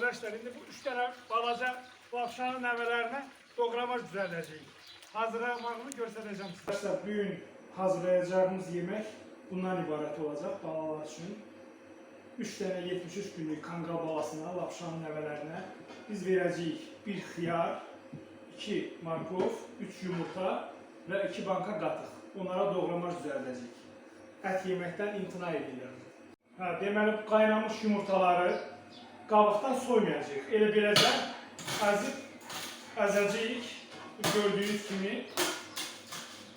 Kardeşler indi bu üç tane balaca Vapşanın nəvələrinə doğrama düzəldəcəyik. Hazırlamağını göstərəcəm sizə. Arkadaşlar bugün hazırlayacağımız yemek bundan ibaret olacak balalar için. 3 tane 73 günlük kangal balasına, lapşanın nəvələrinə biz verəcəyik bir xiyar, 2 markov, 3 yumurta və 2 banka qatıq. Onlara doğrama düzəldəcəyik. Ət yeməkdən imtina edilir. Hə, deməli qaynamış yumurtaları qabıqdan soymayacağıq. Elə beləcə əzib əzəcəyik. Gördüyünüz kimi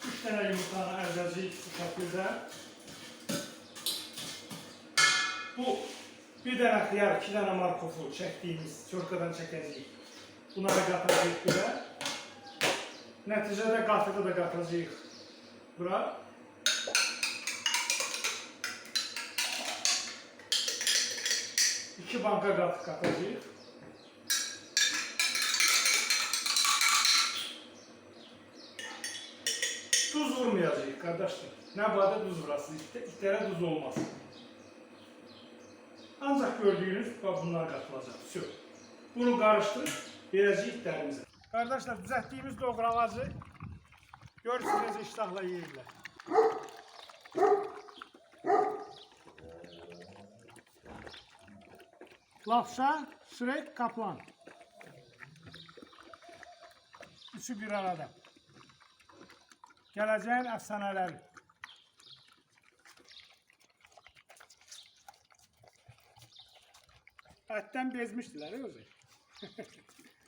3 dənə yumurtanı əzəcəyik bu şəkildə. Bu bir dənə xiyar, iki dənə markofu çəkdiyimiz çörkadan çəkəcəyik. Bunları qatacağıq bura. Nəticədə qatığı da qatacağıq bura. İki banka qatıq qatacağıq. Tuz vurmayacağıq kardeşler. Ne badə tuz vurasınız, İtə- itlərə tuz olmaz. Ancak gördüğünüz bak bunlar katılacak. Sür. Bunu karıştırıp vereceğiz itlərimizə. Kardeşler düzəltdiyimiz doğramacı görürsünüz iştahla yeyirlər. Lafşa, Sürek, Kaplan. Üçü bir arada. Gələcəyin əfsanələri. Ətdən bezmişdilər, özü.